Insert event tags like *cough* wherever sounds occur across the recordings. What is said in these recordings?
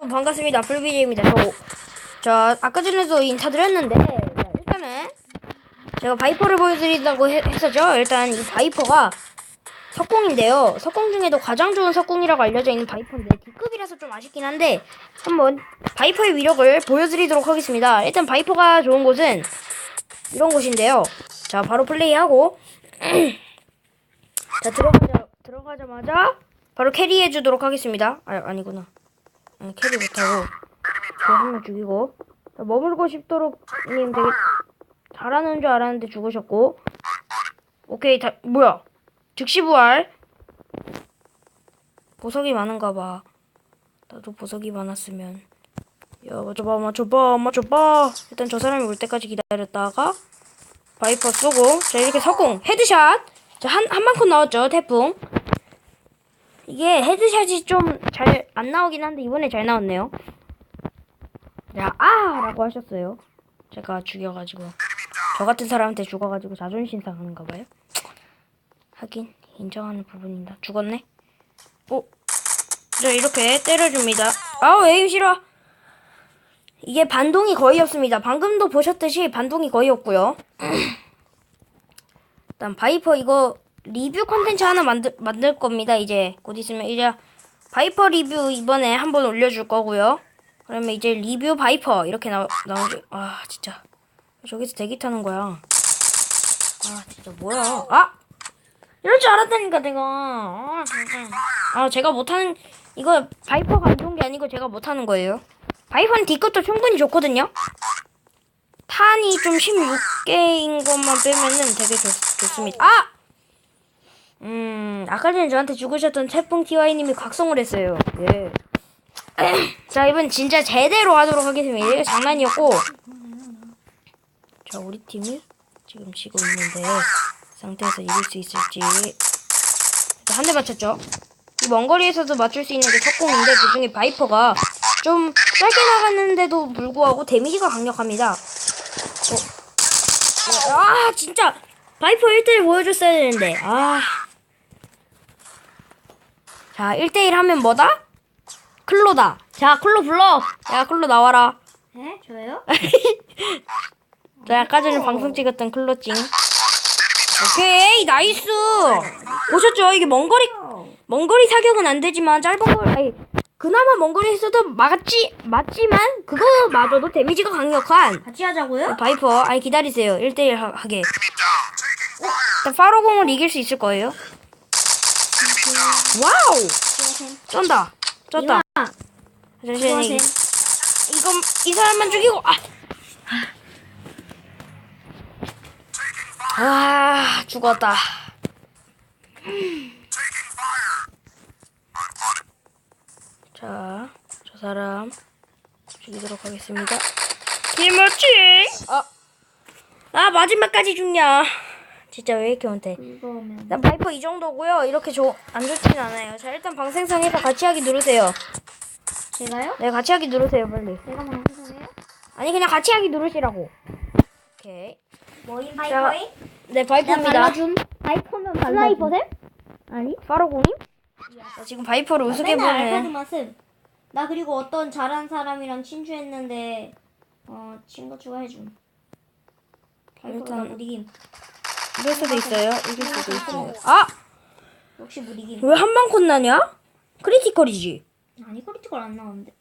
반갑습니다. 풀비제입니다. 저, 저 아까 전에도 인사드렸는데 자, 일단은 제가 바이퍼를 보여드린다고 해- 했었죠. 일단 이 바이퍼가 석궁인데요. 석궁 중에도 가장 좋은 석궁이라고 알려져 있는 바이퍼인데 D급이라서 좀 아쉽긴 한데 한번 바이퍼의 위력을 보여드리도록 하겠습니다. 일단 바이퍼가 좋은 곳은 이런 곳인데요. 자 바로 플레이하고 *clears throat* 자 들어가자 들어가자마자 바로 캐리해 주도록 하겠습니다. 아 아니구나. 응, 캐리 못하고. 저한명 죽이고. 자, 머물고 싶도록 님 되게 잘하는 줄 알았는데 죽으셨고. 오케이 다 뭐야? 즉시 부활? 보석이 많은가 봐. 나도 보석이 많았으면. 야 맞춰봐 맞춰봐 맞춰봐. 일단 저 사람이 올 때까지 기다렸다가 바이퍼 쏘고. 자 이렇게 석공 헤드샷. 자한 한 만큼 나왔죠 태풍. 이게 헤드샷이 좀 잘 안 나오긴 한데 이번에 잘 나왔네요. 야, 아! 라고 하셨어요. 제가 죽여가지고. 저 같은 사람한테 죽어가지고 자존심 상한가 봐요. 하긴, 인정하는 부분이다. 죽었네? 어? 자, 이렇게 때려줍니다. 아우, 에임 싫어! 이게 반동이 거의 없습니다. 방금도 보셨듯이 반동이 거의 없고요. *clears throat* 일단 바이퍼 이거 리뷰 컨텐츠 하나 만들 만들 겁니다. 이제 곧 있으면 이제 바이퍼 리뷰 이번에 한번 올려줄 거고요. 그러면 이제 리뷰 바이퍼 이렇게 나 나오죠. 아 진짜 저기서 대기 타는 거야. 아 진짜 뭐야? 아 이럴 줄 알았다니까 내가. 아 진짜. 아 제가 못하는 이거 바이퍼가 안 좋은 게 아니고 제가 못하는 거예요. 바이퍼는 D급도 충분히 좋거든요. 탄이 좀 16개인 것만 빼면은 되게 좋, 좋습니다. 아! 음, 아까 전에 저한테 죽으셨던 태풍 TY님이 각성을 했어요. 예. *clears throat* 자, 이번 진짜 제대로 하도록 하겠습니다. 이게 장난이었고. 자, 우리 팀이 지금 지고 있는데, 이 상태에서 이길 수 있을지. 한 대 맞췄죠? 이 먼 거리에서도 맞출 수 있는 게 석공인데, 그 중에 바이퍼가 좀 짧게 나갔는데도 불구하고 데미지가 강력합니다. 어. 아, 진짜! 바이퍼 1대1 보여줬어야 되는데, 아. 자, 1대1 하면 뭐다? 클로다. 자, 클로 불러. 야, 클로 나와라. 네? 저요? *laughs* 자, 아까 전에 방송 찍었던 클로찡. 오케이, 나이스. 보셨죠? 이게 먼 거리, 먼 거리 사격은 안 되지만 짧은 거리, 아니, 그나마 먼 거리 에서도 맞지, 맞지만 그거 마저도 데미지가 강력한 같이 하자고요? 바이퍼. 아니, 기다리세요. 1대1 하 게. 일단 파로공을 이길 수 있을 거예요. 와우! 쩐다. 쩐다. 잠시만 이거 이 사람만 죽이고 아. 아 죽었다. 자, 저 사람 죽이도록 하겠습니다. 김어치. 아, 아 마지막까지 죽냐? 진짜 왜 이렇게 못해? 일단 바이퍼 이 정도고요. 이렇게 조, 안 좋진 않아요. 자, 일단 방생성에서 같이 하기 누르세요. 제가요? 네, 같이 하기 누르세요, 빨리. 제가 방송해요? 아니, 그냥 같이 하기 누르시라고. 오케이. 뭐인 자, 바이퍼인? 네, 바이퍼입니다. 바이퍼면 슬라이퍼셈? 아니? 파로공님? 자, 지금 바이퍼를 맨날 우습게보는 알파드만 씀. 나 그리고 어떤 잘한 사람이랑 친추했는데 어 친구 추가해줌. 바이퍼가 일단- 못 이김. 이럴 수도 있어요. 이길 수도 있어요. 아! 역시 못 이김. 왜 한 방 컷 나냐? 크리티컬이지. 아니 크리티컬 안 나오는데.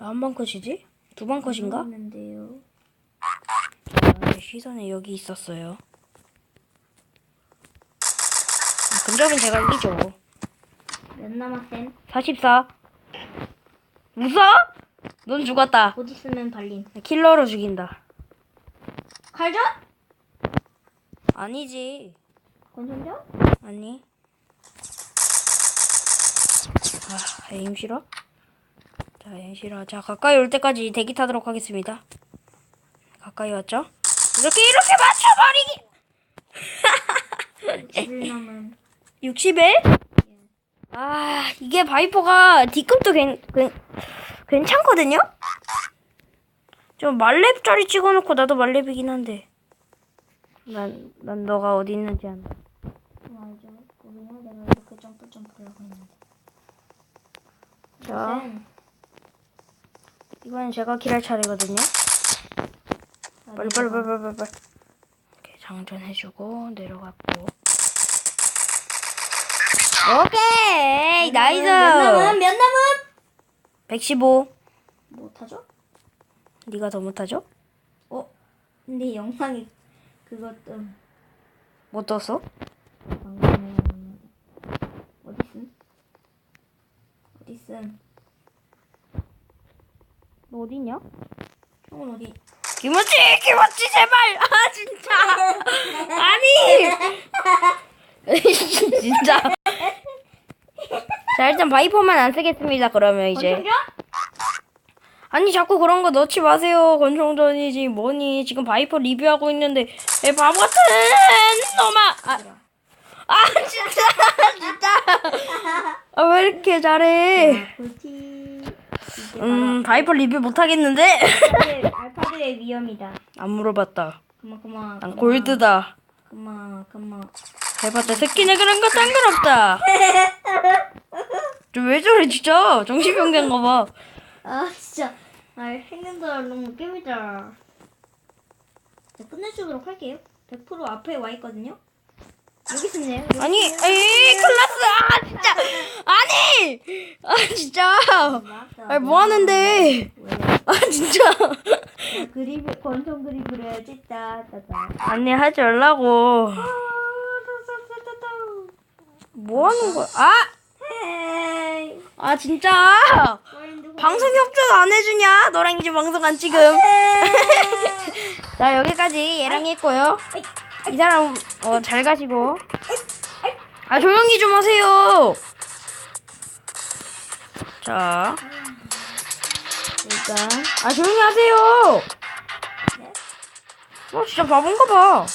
왜 한방 컷이지? 두 방 컷인가? 아, 시선에 여기 있었어요. 아, 근접은 제가 이기죠. 몇 남았셈? 44. 웃어? 넌 죽었다. 곧 있으면 발림. 킬러로 죽인다. 칼전? 아니지. 권총전? 아니. 아, 에임 싫어? 자, 에임 싫어. 자, 가까이 올 때까지 대기 타도록 하겠습니다. 가까이 왔죠? 이렇게, 이렇게 맞춰버리기! *laughs* 10일 남은 60에? 아, 이게 바이퍼가 괜, 괜, 괜찮거든요? 좀 말렙짜리 찍어놓고 나도 말렙이긴 한데. 난, 난 너가 어디 있는지 안다. 알죠. 거기는 내가 이렇게 점프 점프를 하고 있는데. 자. 이건 제가 킬할 차례거든요. 빨리 빨리 빨리 빨리 빨리. 빨리. 이렇게 장전해주고 내려갔고. 오케이 나이스. 몇 남은 몇 남은 115. 못하죠? 네가 더 못하죠? 어? 근데 영상이 그것도 못 떴어? 방금 어딨음? 어딨음? 너 어디냐? 형은 어디? 김치 김치 제발 아 진짜 *laughs* 아니 *laughs* 진짜 자 일단 바이퍼만 안 쓰겠습니다 그러면 이제 권총전? 아니 자꾸 그런 거 넣지 마세요 권총전이지 뭐니. 지금 바이퍼 리뷰하고 있는데. 왜 바보 같은 놈아. 아, 아 진짜. 진짜. 아 왜 이렇게 잘해? 음 바이퍼 리뷰 못 하겠는데? 알파드의, 알파드의 위험이다. 안 물어봤다. 그만 그만 난 골드다. 그만 그만. 해봤자 새끼네 그런 거. *laughs* 좀왜 저래 진짜? 정신병자인가 봐. 아 진짜 아 행동들 너무 웃깁니다. 자, 끝내주도록 할게요. 100% 앞에 와 있거든요. 여기 있네요. 여기 아니, 있네요. 에이 클라스! 아 진짜! 아니! 아 진짜. 아니 뭐 하는데? 왜? 아 진짜! 아, 그림 권총 그림 그려야지 따 따 따 아니 하지 말라고. 뭐 하는 거야? 아, 아 진짜 방송 협조도 안 해주냐? 너랑 이제 방송 안 찍음. *laughs* 자 여기까지 얘랑 했고요. 이 사람 어, 잘 가시고. 아 조용히 좀 하세요. 자 일단 아 조용히 하세요. 어 진짜 바본가 봐.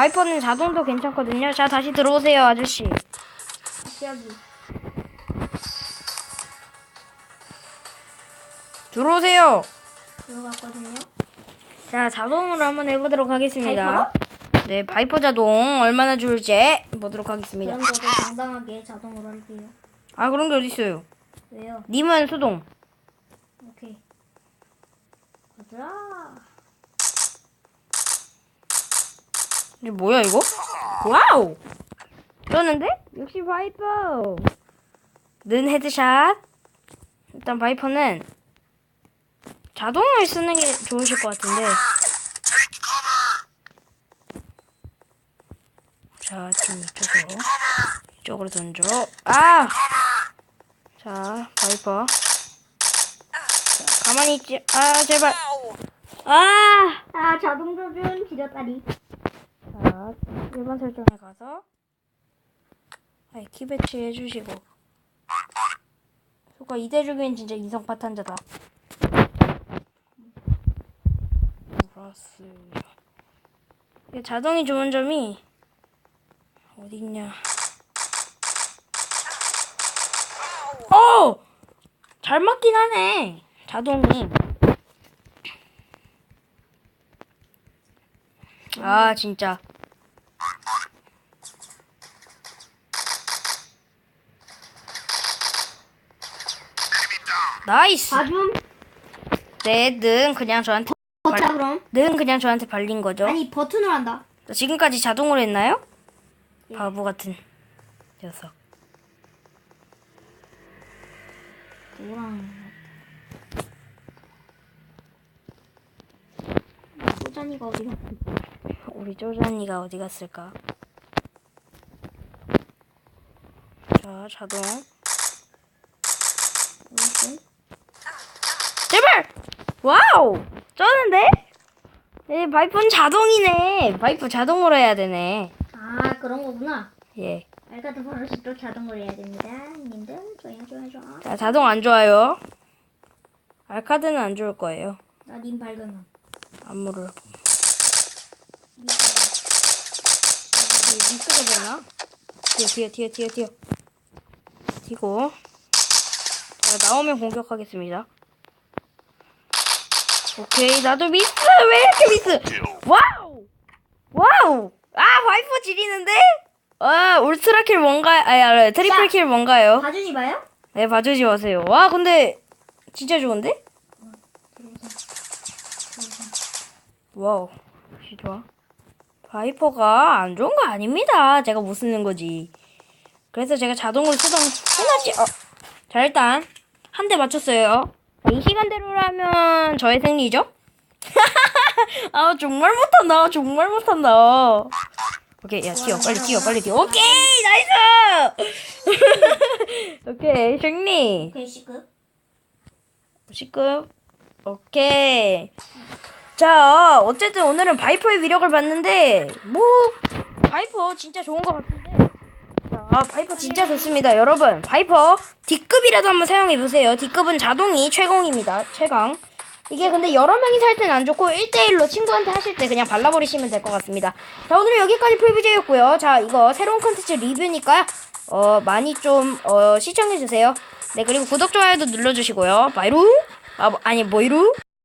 바이퍼는 자동도 괜찮거든요. 자 다시 들어오세요 아저씨. 여기 들어오세요. 들어갔거든요 자, 자동으로 한번 해보도록 하겠습니다. 네, 바이퍼 자동 얼마나 좋을지 보도록 하겠습니다. 그럼 저도 당당하게 자동으로 할게요 아, 그런 게 어딨어요. 왜요? 님은 수동. 오케이 가자 이게 뭐야, 이거? 와우! 그러는데? 역시 바이퍼! 는 헤드샷. 일단 바이퍼는 자동을 쓰는 게 좋으실 것 같은데. 자, 좀 이쪽으로. 이쪽으로 던져. 아! 자, 바이퍼. 자, 가만히 있지. 아, 제발. 아! 아 자동 조준 지렸다리 자, 일반 설정에 가서 아이 키 배치 해주시고 효과 이대주기엔 진짜 이성 파탄자다. 이게 자동이 좋은 점이 어딨냐? 어! 잘 맞긴 하네. 자동이. 아 진짜. 나이스. 봐줌 네, 는 그냥 저한테 버자 그럼 는 그냥 저한테 발린 거죠. 아니 버튼으로 한다 지금까지 자동으로 했나요? 예. 바보 같은 녀석. 노랑 소잔이가 어디 갔지? 우리 쪼잔이가 어디 갔을까? 자, 자동. 어디 제발! 와우! 쩌는데? 이 바이프는 자동이네. 바이프 자동으로 해야 되네. 아 그런 거구나 예. 알카드 버릇이 또 자동으로 해야 됩니다 님들 좋아요 좋아요 좋아 자, 자동 안 좋아요. 알카드는 안 좋을 거예요. 나 님 발견함 안무를. 님 미스가 되나? 튀어, 튀어, 튀어, 튀어, 튀어. 튀고. 자, 나오면 공격하겠습니다. 오케이. 나도 미스. 왜 이렇게 미스? 와우! 와우! 아 바이퍼 지리는데? 아 울트라 킬 뭔가요 아니 아니 트리플 킬 뭔가요? 봐주지 마요. 네 봐주지 마세요. 와 근데 진짜 좋은데? 와우. 역시 좋아? 바이퍼가 안 좋은 거 아닙니다. 제가 못 쓰는 거지. 그래서 제가 자동으로 수동 해놨지. 어. 자 일단 한 대 맞췄어요. 자, 이 시간대로라면 저의 승리죠? *laughs* 아 정말 못한다. 정말 못한다. 오케이 야 뛰어. 빨리 뛰어 빨리 뛰어. 오케이 나이스! *laughs* 오케이 승리. 오케이 C급. 10급. 오케이. 자 어쨌든 오늘은 바이퍼의 위력을 봤는데 뭐 바이퍼 진짜 좋은 것 같은데 자 바이퍼 진짜 좋습니다. 여러분 바이퍼 D급이라도 한번 사용해보세요. D급은 자동이 최강입니다. 최강. 이게 근데 여러 명이 살 때는 안 좋고 1대1로 친구한테 하실 때 그냥 발라버리시면 될 것 같습니다. 자 오늘은 여기까지 풀비제였고요. 자 이거 새로운 컨텐츠 리뷰니까요 어 많이 좀 어, 시청해주세요. 네 그리고 구독 좋아요도 눌러주시고요. 바이루. 아 뭐- 아니 뭐이루